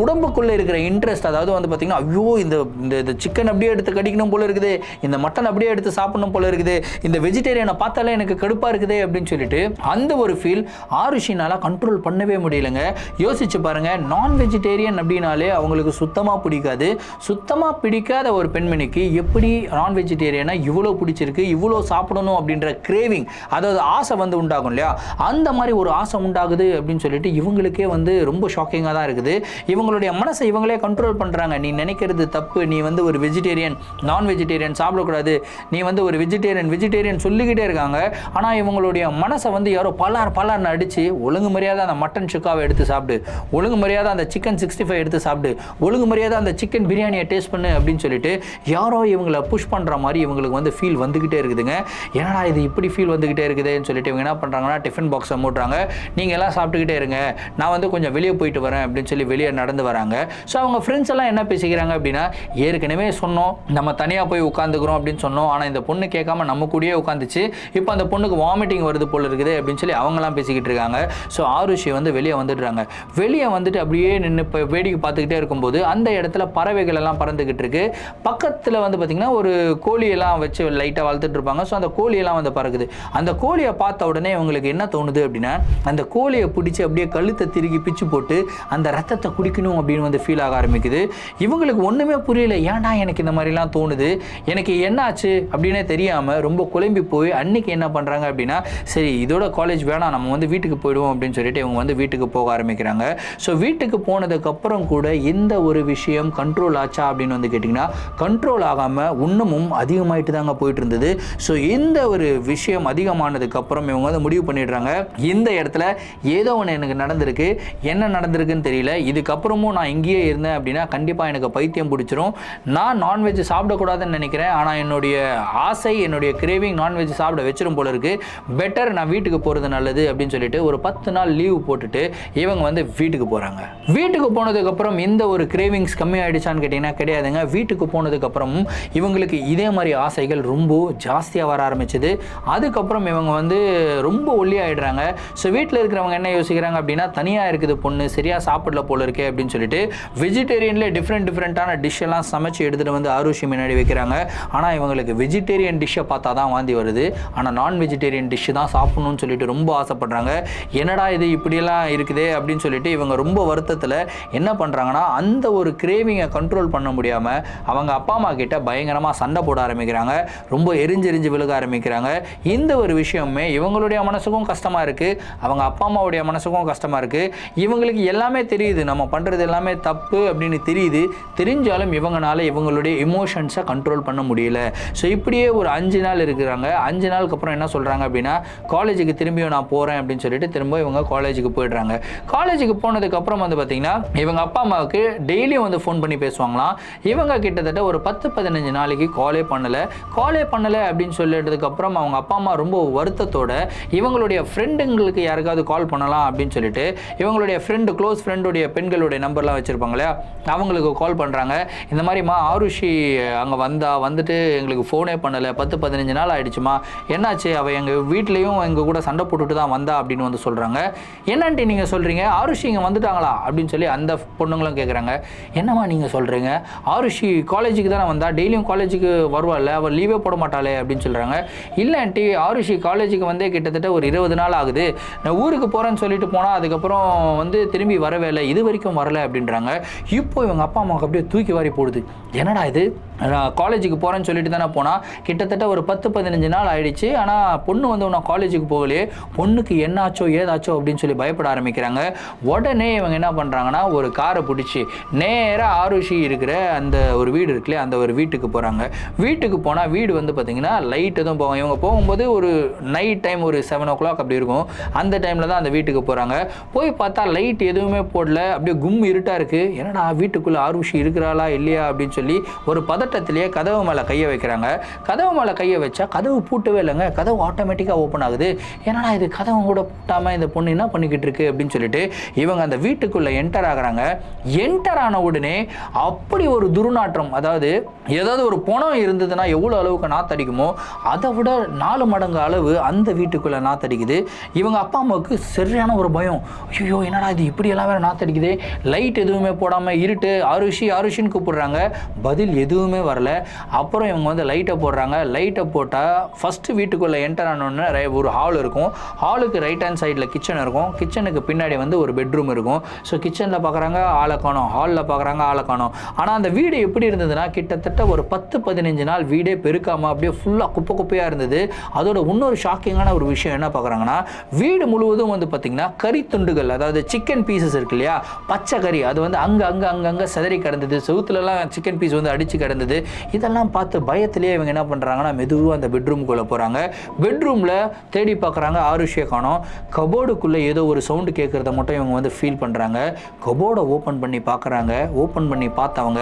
உடம்புக்குள்ளே இருக்கிற இன்ட்ரெஸ்ட் அதாவது வந்து பார்த்திங்கன்னா ஐயோ இந்த இந்த இந்த சிக்கன் அப்படியே எடுத்து கடிக்கணும் போல இருக்குது இந்த மட்டன் அப்படியே எடுத்து சாப்பிடணும் போல இருக்குது இந்த வெஜிடேரியனை பார்த்தாலே எனக்கு கடுப்பாக இருக்குதே அப்படின்னு சொல்லிட்டு அந்த ஒரு ஃபீல் ஆருஷினால் கண்ட்ரோல் பண்ணவே முடியலங்க. யோசிச்சு பாருங்க நான் வெஜிடேரியன் அப்படின்னாலே அவங்களுக்கு சுத்தமாக பிடிக்காது. சுத்தமாக பிடிக்காத ஒரு பெண்மணிக்கு எப்படி நான் வெஜிடேரியனாக இவ்வளோ பிடிச்சிருக்கு இவ்வளோ சாப்பிடணும் அப்படின்ற கிரேவிங் அதாவது ஆசை வந்து உண்டாகும் இல்லையா? அந்த மாதிரி ஒரு ஆசை உண்டாகுது அப்படின்னு சொல்லிட்டு இவங்களுக்கே வந்து ரொம்ப ஷாக்கிங்காக தான் இருக்குது. இவங்களுடைய மனசை இவங்களே கண்ட்ரோல் பண்ணுறாங்க நீ நினைக்கிறது தப்பு. நீ வந்து ஒரு வெஜிடேரியன் நான் வெஜிடேரியன் சாப்பிடக்கூடாது. நீ வந்து ஒரு வெஜிடேரியன் வெஜிடேரியன் சொல்லிக்கிட்டே இருக்காங்க. ஆனால் இவங்களுடைய மனசை வந்து யாரோ பல்லார் பல்லார்னு அடித்து ஒழுங்கு மரியாதை அந்த மட்டன் சுக்காவை எடுத்து சாப்பிடு. ஒழுங்கு மரியாதை அந்த சிக்கன் சிக்ஸ்டி ஃபைவ் எடுத்து சாப்பிடு. ஒழுங்கு மரியாதை அந்த சிக்கன் பிரியாணியை டேஸ்ட் பண்ணு அப்படின்னு சொல்லிட்டு யாரோ இவங்களை புஷ் பண்ணுற மாதிரி இவங்களுக்கு வந்து ஃபீல் வந்துக்கிட்டே இருக்குதுங்க. என்னடா இது இப்படி ஃபீல் வந்துக்கிட்டே இருக்குதுன்னு சொல்லிட்டு இவங்க என்ன பண்ணுறாங்கன்னா டிஃபன் பாக்ஸை மூட்டுறாங்க நீங்கள் எல்லாம் சாப்பிட்டுக்கிட்டே இருங்க. நான் வந்து கொஞ்சம் வெளியே போயிட்டு வரேன் அப்படின்னு சொல்லி வெளியே நடந்து வராங்க. ஸோ அவங்க ஃப்ரெண்ட்ஸ் எல்லாம் என்ன பேசிக்கிறாங்க அப்படின்னா ஏற்கனவே சொன்னோம் நம்ம தனியாக போய் உட்காந்துக்கிறோம் அப்படின்னு சொன்னோம். ஆனால் இந்த பொண்ணு கேட்காம நம்ம கூடயே உட்காந்துச்சு இப்போ அந்த பொண்ணுக்கு வாமிட்டிங் வருது போல் இருக்குது அப்படின்னு சொல்லி அவங்கலாம் பேசிக்கிட்டு இருக்காங்க. ஸோ ஆருஷி வந்து வெளியே வந்துடுறாங்க. வெளியே வந்துட்டு அப்படியே நின்று இப்போ வேடிக்கை பார்த்துக்கிட்டே இருக்கும்போது அந்த இடத்துல பறவைகள் எல்லாம் பறந்துக்கிட்டு இருக்கு. பக்கத்தில் வந்து பார்த்திங்கன்னா ஒரு கோழியெல்லாம் வச்சு லைட்டாக வளர்த்துட்டு இருப்பாங்க. ஸோ அந்த கோழியெல்லாம் வந்து பறக்குது. அந்த கோழியை பார்த்த உடனே இவங்களுக்கு என்ன தோணுது அப்படின்னா அந்த கோழியை பிடிச்சி அப்படியே கழுத்தை திருகி பிச்சு போட்டு அந்த ரத்தத்தை குடிக்கணும் அப்படின்னு வந்து ஃபீல் ஆக ஆரம்பிக்குது. இவங்களுக்கு ஒன்றுமே புரியல. ஏன்டா எனக்கு இந்த மாதிரிலாம் தோணுது? எனக்கு என்னாச்சு அப்படின்னே தெரியாமல் ரொம்ப குழம்பி போய் அன்னைக்கு என்ன பண்ணுறாங்க அப்படின்னா சரி இதோட காலேஜ் வேணாம் நம்ம வந்து வீட்டுக்கு போயிடுவோம் அப்படின்னு சொல்லிட்டு இவங்க வந்து வீட்டுக்கு போக ஆரம்பிக்கிறாங்க. ஸோ வீட்டுக்கு போனதுக்கப்புறம் கூட எந்த ஒரு விஷயம் கண்ட்ரோல் ஆச்சா அப்படின்னு வந்து கேட்டிங்கன்னா கண்ட்ரோல் ஆகாமல் இன்னமும் அதிகமாயிட்டு தாங்க போயிட்டு இருந்தது ஸோ இந்த ஒரு விஷயம் அதிகமானதுக்கப்புறம் இவங்க வந்து முடிவு பண்ணிடுறாங்க. இந்த இடத்துல ஏதோ ஒன்று எனக்கு நடந்திருக்கு. என்ன நடந்திருக்குன்னு தெரியல. இதுக்கப்புறமும் நான் இங்கேயே இருந்தேன் அப்படின்னா கண்டிப்பாக எனக்கு பைத்தியம் பிடிச்சிரும். நான் நான்வெஜ் சாப்பிடக்கூடாதுன்னு நினைக்கிறேன். ஆனால் என்னுடைய ஆசை என்னுடைய கிரேவிங் நான்வெஜ் சாப்பிட சாப்பிட வச்சிரும் போல இருக்கு. பெட்டர் நான் வீட்டுக்கு போகிறது நல்லது அப்படின்னு சொல்லிட்டு ஒரு பத்து நாள் லீவ் போட்டுட்டு இவங்க வந்து வீட்டுக்கு போகிறாங்க வீட்டுக்கு போனதுக்கப்புறம் இந்த ஒரு கிரேவிங்ஸ் கம்மி ஆயிடுச்சான்னு கேட்டிங்கன்னா கிடையாதுங்க. வீட்டுக்கு போனதுக்கப்புறம் இவங்களுக்கு இதே மாதிரி ஆசைகள் ரொம்ப ஜாஸ்தியாக வர ஆரம்பிச்சது. அதுக்கப்புறம் இவங்க வந்து ரொம்ப ஒல்லி ஆயிடுறாங்க. ஸோ வீட்டில் இருக்கிறவங்க என்ன யோசிக்கிறாங்க அப்படின்னா தனியாக இருக்குது பொண்ணு சரியாக சாப்பிடல போல இருக்கே அப்படின்னு சொல்லிட்டு வெஜிடேரியனில் டிஃப்ரெண்ட் டிஃப்ரெண்ட்டான டிஷ் எல்லாம் சமைச்சு எடுத்துகிட்டு வந்து ஆருஷி முன்னாடி வைக்கிறாங்க. ஆனால் இவங்களுக்கு வெஜிடேரியன் டிஷ்ஷை பார்த்தா தான் வாந்தி வருது. ஆனால் நான் வெஜிடேரியன் டிஷ்ஷு தான் சாப்பிட்ணுன்னு சொல்லிட்டு ரொம்ப ஆசைப்படுறாங்க. என்னடா இது இப்படியெல்லாம் இருக்குதே அப்படின்னு சொல்லிட்டு இவங்க ரொம்ப வருத்தத்தில் என்ன பண்ணுறாங்கன்னா அந்த ஒரு கிரேவிங்கை கண்ட்ரோல் பண்ண முடியாமல் அவங்க அப்பா அம்மா கிட்ட பயங்கரமாக சண்டை போட ஆரம்பிக்கிறாங்க. ரொம்ப எரிஞ்செரிஞ்சு விழுக ஆரம்பிக்கிறாங்க. இந்த ஒரு விஷயமே இவங்களுடைய மனசுக்கும் கஷ்டமாக இருக்குது அவங்க அப்பா அம்மாவுடைய மனசுக்கும் கஷ்டமாக இருக்குது இவங்களுக்கு எல்லாமே தெரியுது. நம்ம பண்ணுறது எல்லாமே தப்பு அப்படின்னு தெரியுது. தெரிஞ்சாலும் இவங்கனால இவங்களுடைய இமோஷன்ஸை கண்ட்ரோல் பண்ண முடியல. ஸோ இப்படியே ஒரு அஞ்சு நாள் இருக்கிறாங்க. அஞ்சு நாளுக்கு அப்புறம் என்ன சொல்கிறாங்க அப்படின்னா காலேஜுக்கு திரும்பியும் நான் போகிறேன் அப்படின்னு சொல்லிட்டு திரும்ப இவங்க காலேஜுக்கு போயிடுறாங்க. காலேஜுக்கு போனதுக்கப்புறம் வந்து பார்த்திங்கன்னா இவங்க அப்பா அம்மாவுக்கு டெய்லியும் வந்து ஃபோன் பண்ணி பேசுவாங்களாம். இவங்க கிட்டத்தட்ட ஒரு பத்து பதினஞ்சு நாளைக்கு காலே பண்ணலை. காலே பண்ணலை அப்படின்னு சொல்லிட்டதுக்கப்புறம் அவங்க அப்பா அம்மா ரொம்ப வருத்தத்தோட இவங்களுடைய ஃப்ரெண்டுங்களுக்கு யாருக்காவது கால் பண்ணலாம் அப்படின்னு சொல்லிட்டு இவங்களுடைய ஃப்ரெண்டு க்ளோஸ் ஃப்ரெண்டுடைய பெண்களுடைய நம்பர்லாம் வச்சுருப்பாங்களே அவங்களுக்கு கால் பண்ணுறாங்க இந்த மாதிரிம்மா ஆருஷி அங்கே வந்தா வந்துட்டு எங்களுக்கு ஃபோனே பண்ணலை. பத்து பதினஞ்சு நாள் ஆயிடுச்சுமா என்னாச்சு? அவள் எங்கள் வீட்லேயும் எங்கள் கூட சண்டை போட்டுட்டு தான் வந்தா அப்படின்னு வந்து சொல்கிறாங்க என்னன்ட்டு நீங்கள் சொல்கிறீங்க ஆருஷி இங்கே வந்துட்டாங்களா? அப்படின்னு சொல்லி அந்த பொண்ணுங்களும் கேட்குறாங்க என்னம்மா நீங்கள் சொல்கிறீங்க ஆருஷி காலேஜுக்கு தானே வந்தா? டெய்லியும் காலேஜுக்கு வருவாள்ல? அவள் லீவே போட மாட்டாளே அப்படின்னு சொல்கிறாங்க இல்லை ஆண்டி ஆருஷி காலேஜுக்கு வந்தே கிட்டத்தட்ட ஒரு இருபது நாள் ஆகுது. நான் ஊருக்கு போகிறேன்னு சொல்லிட்டு போனால் அதுக்கப்புறம் வந்து திரும்பி வரவே இல்லை. இது வரைக்கும் வரலை அப்படின்றாங்க. இப்போ இவங்க அப்பா அம்மாவுக்கு அப்படியே தூக்கி வாரி போடுது. என்னடா இது? நான் காலேஜுக்கு போகிறேன்னு சொல்லிட்டு தானே போனால் கிட்டத்தட்ட ஒரு பத்து பதினஞ்சு நாள் ஆயிடுச்சு. ஆனால் பொண்ணு வந்து நான் காலேஜுக்கு போகலையே. பொண்ணுக்கு என்னாச்சோ ஏதாச்சோ அப்படின்னு சொல்லி பயப்பட ஆரம்பிக்கிறாங்க. உடனே இவங்க என்ன பண்ணுறாங்கன்னா ஒரு காரை பிடிச்சி நேராக ஆருஷி இருக்கிற அந்த ஒரு வீடு இருக்குல்லையே அந்த ஒரு வீட்டுக்கு போகிறாங்க வீட்டுக்கு போனால் வீடு வந்து பார்த்திங்கன்னா லைட் எதுவும் போகும் இவங்க போகும்போது ஒரு நைட் டைம் ஒரு செவன் ஓ கிளாக் அப்படி இருக்கும். அந்த டைமில் தான் அந்த வீட்டுக்கு போகிறாங்க போய் பார்த்தா லைட் எதுவுமே போடல. அப்படியே கும் இருட்டாக இருக்குது என்னடா வீட்டுக்குள்ளே ஆருஷி இருக்கிறாளா இல்லையா அப்படின்னு சொல்லி ஒரு பதட்டத்திலேயே கதவு மேலே கையை வைக்கிறாங்க. கதவு மேலே கையை வச்சா கதவு பூட்டு பூட்டவே இல்லைங்க கதவு ஆட்டோமேட்டிக்காக ஓப்பன் ஆகுது. என்னடா இது கதவு கூட போட்டாமல் இந்த பொண்ணு என்ன பண்ணிக்கிட்டு இருக்கு அப்படின்னு சொல்லிட்டு இவங்க அந்த வீட்டுக்குள்ளே என்டர் ஆகுறாங்க. என்டர் ஆன உடனே அப்படி ஒரு துர்நாற்றம் அதாவது ஏதாவது ஒரு பணம் இருந்ததுன்னா எவ்வளோ அளவுக்கு நாத்தடிக்குமோ அதை விட நாலு மடங்கு அளவு அந்த வீட்டுக்குள்ளே நாத்தடிக்குது இவங்க அப்பா அம்மாவுக்கு சரியான ஒரு பயம். ஐயோ என்னடா இது இப்படியெல்லாம் வேற நாத்தடிக்குது லைட் எதுவுமே போடாமல் இருட்டு அரிசி அரிசின்னு கூப்பிடுறாங்க. பதில் எதுவுமே வரல. அப்புறம் இவங்க வந்து லைட்டை போடுறாங்க. லைட்டை போட்டால் ஃபஸ்ட் ஃபஸ்ட்டு வீட்டுக்குள்ளே என்டர் ஆனோடனே ஒரு ஹால் இருக்கும். ஹாலுக்கு ரைட் ஹேண்ட் சைடில் கிச்சன் இருக்கும். கிச்சனுக்கு பின்னாடி வந்து ஒரு பெட்ரூம் இருக்கும். ஸோ கிச்சனில் பார்க்குறாங்க ஆளை காணும். ஹாலில் பார்க்குறாங்க ஆளை காணும். ஆனால் அந்த வீடு எப்படி இருந்ததுன்னா கிட்டத்தட்ட ஒரு பத்து பதினஞ்சு நாள் வீடே பெருக்காமல் அப்படியே ஃபுல்லாக குப்பை குப்பையாக இருந்தது. அதோட இன்னொரு ஷாக்கிங்கான ஒரு விஷயம் என்ன பார்க்குறாங்கன்னா வீடு முழுவதும் வந்து பார்த்திங்கன்னா கறி துண்டுகள் அதாவது சிக்கன் பீசஸ் இருக்கு இல்லையா? பச்சை கறி அது வந்து அங்கே அங்கே அங்கங்கே சிதறி கிடந்தது. செவுத்துலலாம் சிக்கன் பீஸ் வந்து அடித்து கிடந்தது. இதெல்லாம் பார்த்து பயத்திலேயே இவங்க என்ன பண்ணுறாங்கன்னா மெதுவாக அந்த பெட்ரூம்குள்ளே போகிறாங்க பெட்ரூமில் தேடி பார்க்குறாங்க ஆருஷியை காணோம் கபோர்டுக்குள்ளே ஏதோ ஒரு சவுண்டு கேட்குறத மட்டும் இவங்க வந்து ஃபீல் பண்ணுறாங்க கபோர்டை ஓப்பன் பண்ணி பார்க்குறாங்க. ஓப்பன் பண்ணி பார்த்தவங்க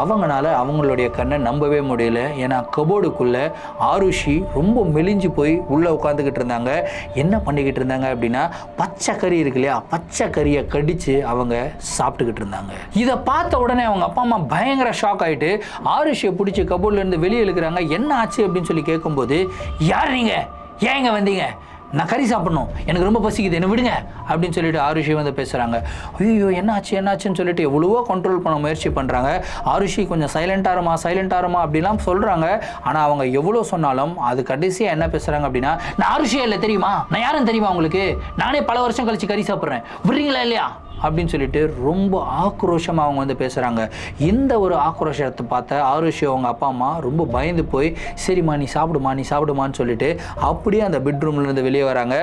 அவங்கனால அவங்களுடைய கண்ணை நம்பவே முடியல. ஏன்னா கபோர்டுக்குள்ளே ஆருஷி ரொம்ப மெலிஞ்சு போய் உள்ளே உட்காந்துக்கிட்டு இருந்தாங்க. என்ன பண்ணிக்கிட்டு இருந்தாங்க அப்படின்னா பச்சை கறி இருக்கு இல்லையா பச்சை கறியை கடித்து அவங்க சாப்பிட்டுக்கிட்டு இருந்தாங்க. இதை பார்த்த உடனே அவங்க அப்பா அம்மா பயங்கர ஷாக் ஆகிட்டு ஆருஷியை பிடிச்சி கபோர்ட்லேருந்து வெளியே இழுக்கிறாங்க. என்ன ஆச்சு அப்படின்னு சொல்லி கேட்கும்போது யார் நீங்கள் ஏன் இங்கே வந்தீங்க? நான் கறி சாப்பிடணும். எனக்கு ரொம்ப பசிக்குது. என்ன விடுங்க. அப்படின்னு சொல்லிட்டு ஆருஷி வந்து பேசுகிறாங்க ஐயோ என்னாச்சு என்னாச்சுன்னு சொல்லிட்டு எவ்வளவோ கண்ட்ரோல் பண்ண முயற்சி பண்ணுறாங்க ஆருஷி கொஞ்சம் சைலண்டாக இருமா சைலண்டாக இருமா அப்படிலாம் சொல்கிறாங்க ஆனால் அவங்க எவ்வளோ சொன்னாலும் அது கடைசியாக என்ன பேசுகிறாங்க அப்படின்னா நான் ஆருஷியா இல்லை தெரியுமா? நான் யாரும் தெரியுமா உங்களுக்கு? நானே பல வருஷம் கழிச்சு கறி சாப்பிட்றேன். விடுறீங்களா இல்லையா? அப்படின்னு சொல்லிட்டு ரொம்ப ஆக்ரோஷமாக அவங்க வந்து பேசுகிறாங்க இந்த ஒரு ஆக்ரோஷத்தை பார்த்த ஆருஷி அவங்க அப்பா அம்மா ரொம்ப பயந்து போய் சரிம்மா நீ சாப்பிடுமா நீ சாப்பிடுமான்னு சொல்லிட்டு அப்படியே அந்த பெட்ரூம்லேருந்து வெளியே வராங்க.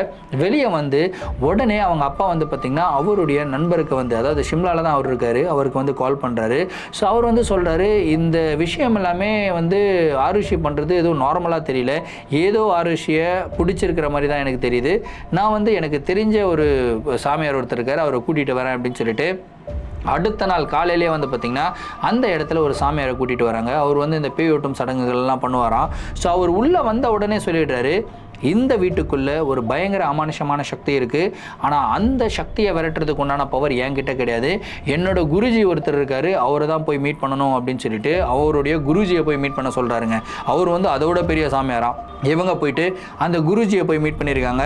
வெளியே வந்து உடனே அவங்க அப்பா வந்து பார்த்திங்கன்னா அவருடைய நண்பருக்கு வந்து அதாவது ஷிம்லாவில் தான் அவர் இருக்கார் அவருக்கு வந்து கால் பண்ணுறாரு ஸோ அவர் வந்து சொல்கிறாரு இந்த விஷயம் எல்லாமே வந்து ஆருஷி பண்ணுறது எதுவும் நார்மலாக தெரியல. ஏதோ ஆருஷியை பிடிச்சிருக்கிற மாதிரி தான் எனக்கு தெரியுது. நான் வந்து எனக்கு தெரிஞ்ச ஒரு சாமியார் ஒருத்தர் இருக்கார் அவரை கூட்டிகிட்டு வரேன். அப்படின்னு சொல்லிட்டு அடுத்த நாள் காலையிலேயே வந்து பார்த்திங்கன்னா அந்த இடத்துல ஒரு சாமியாரை கூட்டிகிட்டு வராங்க. அவர் வந்து இந்த பேய் ஓட்டும் சடங்குகள்லாம் பண்ணுவாராம். ஸோ அவர் உள்ளே வந்த உடனே சொல்லிடுறாரு இந்த வீட்டுக்குள்ளே ஒரு பயங்கர அமானுஷமான சக்தி இருக்குது ஆனால் அந்த சக்தியை விரட்டுறதுக்கு உண்டான பவர் என்கிட்ட கிடையாது. என்னோட குருஜி ஒருத்தர் இருக்கார் அவரை தான் போய் மீட் பண்ணணும் அப்படின்னு சொல்லிட்டு அவருடைய குருஜியை போய் மீட் பண்ண சொல்கிறாருங்க அவர் வந்து அதோட பெரிய சாமியாராம் இவங்க போயிட்டு அந்த குருஜியை போய் மீட் பண்ணியிருக்காங்க.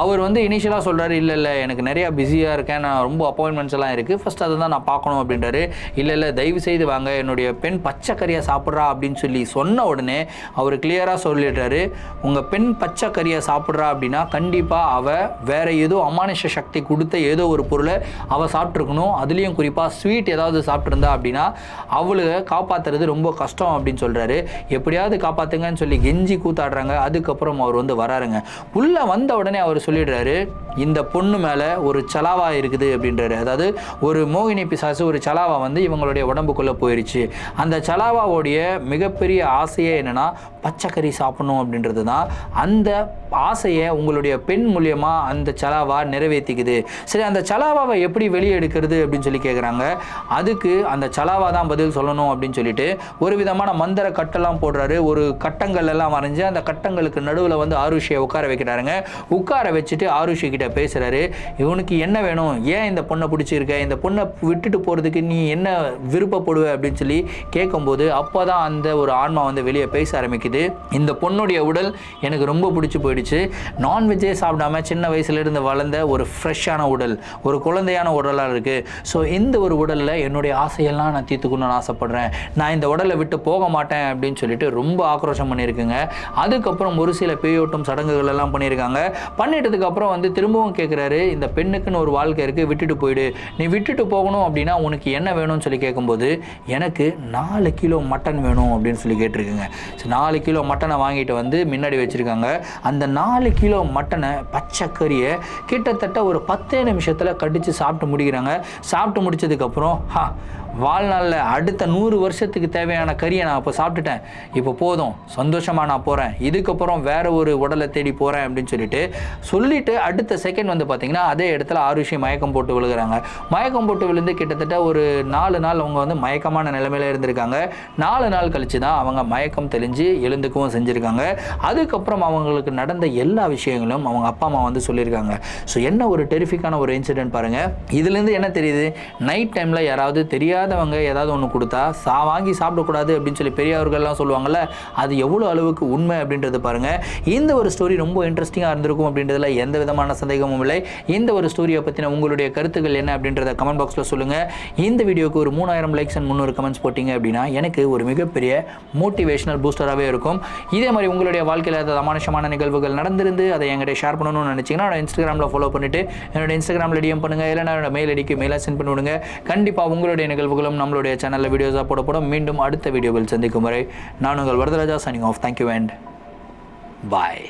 அவர் வந்து இனிஷியலாக சொல்கிறாரு இல்லை இல்லை எனக்கு நிறையா பிஸியாக இருக்கேன். நான் ரொம்ப அப்பாயின்மெண்ட்ஸ் எல்லாம் இருக்குது ஃபஸ்ட் அதை தான் நான் பார்க்கணும் அப்படின்றாரு. இல்லை இல்லை தயவு செய்து வாங்க. என்னுடைய பெண் பச்சைக்கறியை சாப்பிட்றா அப்படின்னு சொல்லி சொன்ன உடனே அவர் கிளியராக சொல்லிடுறாரு. உங்கள் பெண் பச்சை கறியை சாப்பிட்றா அப்படின்னா கண்டிப்பாக அவள் வேற ஏதோ அமானுஷ சக்தி கொடுத்த ஏதோ ஒரு பொருளை அவள் சாப்பிட்ருக்கணும் அதுலேயும் குறிப்பாக ஸ்வீட் ஏதாவது சாப்பிட்ருந்தா அப்படின்னா அவளை காப்பாற்றுறது ரொம்ப கஷ்டம் அப்படின்னு சொல்கிறாரு எப்படியாவது காப்பாற்றுங்கன்னு சொல்லி கெஞ்சி கூத்தாடுறாங்க. அதுக்கப்புறம் அவர் வந்து வராருங்க. உள்ளே வந்த உடனே அவர் சொல்லிடுறாரு இந்த பொண்ணு மேலே ஒரு சலாவா இருக்குது அப்படின்றாரு. அதாவது ஒரு மோகினி பிசாசு ஒரு சலாவா வந்து இவங்களுடைய உடம்புக்குள்ளே போயிடுச்சு அந்த சலாவாவோடைய மிகப்பெரிய ஆசையே என்னென்னா பச்சைக்கறி சாப்பிடணும் அப்படின்றது தான் அந்த ஆசையை உங்களுடைய பெண் மூலியமாக அந்த சலாவா நிறைவேற்றிக்குது சரி அந்த சலாவாவை எப்படி வெளியே எடுக்கிறது அப்படின்னு சொல்லி கேட்குறாங்க அதுக்கு அந்த சலாவா தான் பதில் சொல்லணும் அப்படின்னு சொல்லிட்டு ஒரு விதமான மந்திர கட்டெல்லாம் போடுறாரு. ஒரு கட்டங்கள் எல்லாம் வரைஞ்சு அந்த கட்டங்களுக்கு நடுவில் வந்து ஆருஷியை உட்கார வைக்கிறாருங்க. உட்கார வச்சுட்டு ஆருஷி கிட்ட பேசுகிறாரு இவனுக்கு என்ன வேணும்? ஏன் இந்த பொண்ணை பிடிச்சிருக்க? இந்த பொண்ணை விட்டுட்டு போகிறதுக்கு நீ என்ன விருப்பப்படுவ? அப்படின்னு சொல்லி கேட்கும்போது அப்போ தான் அந்த ஒரு ஆன்மா வந்து வெளியே பேச ஆரம்பிக்குது. இந்த பொண்ணுடைய உடல் எனக்கு ரொம்ப பிடிச்சி போயிடுச்சு. நான்வெஜ்ஜே சாப்பிடாம சின்ன வயசுலேருந்து வளர்ந்த ஒரு ஃப்ரெஷ்ஷான உடல் ஒரு குழந்தையான உடலாக இருக்குது ஸோ இந்த ஒரு உடலில் என்னுடைய ஆசையெல்லாம் நான் தீர்த்துக்கணும்னு ஆசைப்பட்றேன். நான் இந்த உடலை விட்டு போக மாட்டேன் அப்படின்னு சொல்லிட்டு ரொம்ப ஆக்ரோஷம் பண்ணியிருக்குங்க. அதுக்கப்புறம் ஒரு சில பேயோட்டும் சடங்குகள் எல்லாம் பண்ணியிருக்காங்க. பண்ணிட்டதுக்கு அப்புறம் வந்து திரும்பவும் கேட்குறாரு இந்த பெண்ணுக்குன்னு ஒரு வாழ்க்கை இருக்குது விட்டுட்டு போயிடு. நீ விட்டுட்டு போகணும் அப்படின்னா உனக்கு என்ன வேணும்னு சொல்லி கேட்கும்போது எனக்கு நாலு கிலோ மட்டன் வேணும் அப்படின்னு சொல்லி கேட்டிருக்குங்க. ஸோ நாலு கிலோ மட்டனை வாங்கிட்டு வந்து முன்னாடி வச்சுருக்காங்க. அந்த நாலு கிலோ மட்டனை பச்சைக்கறியை கிட்டத்தட்ட ஒரு பத்தே நிமிஷத்தில் கடித்து சாப்பிட்டு முடிக்கிறாங்க. சாப்பிட்டு முடிச்சதுக்கப்புறம் ஹா வாழ்நாளில் அடுத்த நூறு வருஷத்துக்கு தேவையான கறியை நான் அப்போ சாப்பிட்டுட்டேன். இப்போ போதும். சந்தோஷமாக நான் போகிறேன் இதுக்கப்புறம் வேறு ஒரு உடலை தேடி போகிறேன் அப்படின்னு சொல்லிட்டு சொல்லிட்டு அடுத்த செகண்ட் வந்து பார்த்தீங்கன்னா அதே இடத்துல ஆருஷி மயக்கம் போட்டு விழுகிறாங்க. மயக்கம் போட்டு விழுந்து கிட்டத்தட்ட ஒரு நாலு நாள் அவங்க வந்து மயக்கமான நிலைமையில் இருந்திருக்காங்க. நாலு நாள் கழிச்சு தான் அவங்க மயக்கம் தெளிஞ்சு எழுந்துக்கவும் செஞ்சுருக்காங்க. அதுக்கப்புறம் அவங்களுக்கு நடந்த எல்லா விஷயங்களும் அவங்க அப்பா அம்மா வந்து சொல்லியிருக்காங்க. ஸோ என்ன ஒரு டெரிஃபிக்கான ஒரு இன்சிடென்ட் பாருங்கள் இதுலேருந்து என்ன தெரியுது? நைட் டைமில் யாராவது இல்லாதவங்க ஏதாவது ஒன்று கொடுத்தா சா வாங்கி சாப்பிடக்கூடாது அப்படின்னு சொல்லி பெரியவர்கள்லாம் சொல்லுவாங்கள்ல அது எவ்வளோ அளவுக்கு உண்மை அப்படின்றது பாருங்கள் இந்த ஒரு ஸ்டோரி ரொம்ப இன்ட்ரெஸ்டிங்காக இருந்திருக்கும் அப்படின்றதுல எந்த விதமான சந்தேகமும் இல்லை. இந்த ஒரு ஸ்டோரியை பற்றின உங்களுடைய கருத்துக்கள் என்ன அப்படின்றத கமெண்ட் பாக்ஸில் சொல்லுங்கள் இந்த வீடியோக்கு ஒரு மூணாயிரம் லைக்ஸ் அண்ட் முந்நூறு கமெண்ட்ஸ் போட்டிங்க அப்படின்னா எனக்கு ஒரு மிகப்பெரிய மோட்டிவேஷனல் பூஸ்டராகவே இருக்கும். இதே மாதிரி உங்களுடைய வாழ்க்கையில் ஏதாவது அமானுஷமான நிகழ்வுகள் நடந்திருந்து அதை என்கிட்ட ஷேர் பண்ணணும்னு நினச்சிங்கன்னா என்னோட இன்ஸ்டாகிராமில் ஃபாலோ பண்ணிவிட்டு என்னோட இன்ஸ்டாகிராமில் டிஎம் பண்ணுங்கள் இல்லைனா என்னோட மெயில் ஐடிக்கு மெயிலாக சென்ட் பண்ணி விடுங்க கண்டிப்பாக உங்களுடைய நிகழ்வுகளும் நம்மளுடைய சேனலில் வீடியோஸாக போடப்படும். மீண்டும் அடுத்த வீடியோவில் சந்திக்கும் வரை நான் உங்கள் Varadaraja signing off thank you and bye